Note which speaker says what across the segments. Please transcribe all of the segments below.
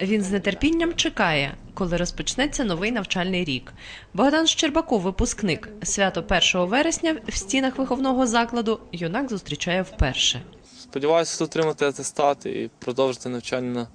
Speaker 1: Він з нетерпінням чекає, коли розпочнеться новий навчальний рік. Богдан Щербаков, випускник. Свято 1 вересня в стінах виховного закладу юнак зустрічає вперше.
Speaker 2: Сподіваюся отримати атестат і продовжити навчання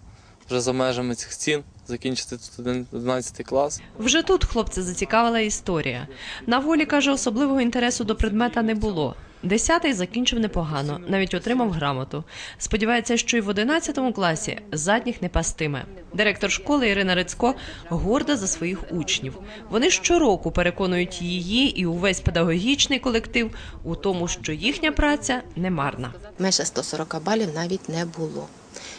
Speaker 2: вже за межами цих стін, закінчити тут 11 клас.
Speaker 1: Вже тут хлопця зацікавила історія. На волі каже, особливого інтересу до предмета не було. Десятий закінчив непогано, навіть отримав грамоту. Сподівається, що й в одинадцятому класі задніх не пастиме. Директор школи Ірина Рицько горда за своїх учнів. Вони щороку переконують її і увесь педагогічний колектив у тому, що їхня праця не марна.
Speaker 3: Менше 140 балів навіть не було.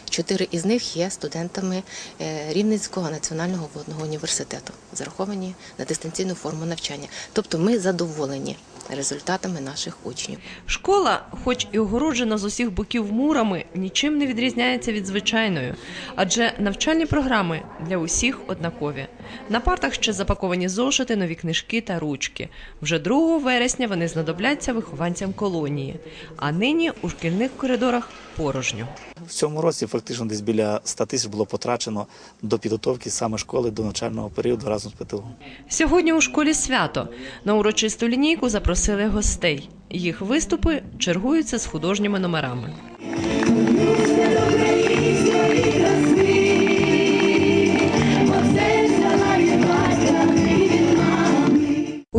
Speaker 3: Чотири із них є студентами е, Рівненського національного водного університету, зараховані на дистанційну форму навчання. Тобто ми задоволені результатами наших учнів.
Speaker 1: Школа, хоч і огороджена з усіх боків мурами, нічим не відрізняється від звичайної, адже навчальні програми для усіх однакові. На партах ще запаковані зошити, нові книжки та ручки. Вже 2 вересня вони знадобляться вихованцям колонії, а нині у шкільних коридорах порожньо.
Speaker 4: В цьому році фактично десь біля 100 тисяч було потрачено до підготовки саме школи до навчального періоду разом з ПТУ.
Speaker 1: Сьогодні у школі свято. На урочисту лінійку запросили гостей. Їх виступи чергуються з художніми номерами.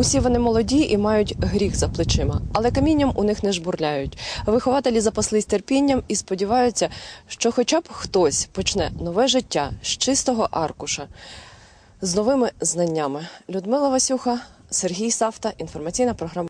Speaker 1: Усі вони молоді і мають гріх за плечима, але камінням у них не жбурляють. Вихователі запаслись терпінням і сподіваються, що хоча б хтось почне нове життя з чистого аркуша, з новими знаннями. Людмила Васюха, Сергій Савта, інформаційна програма.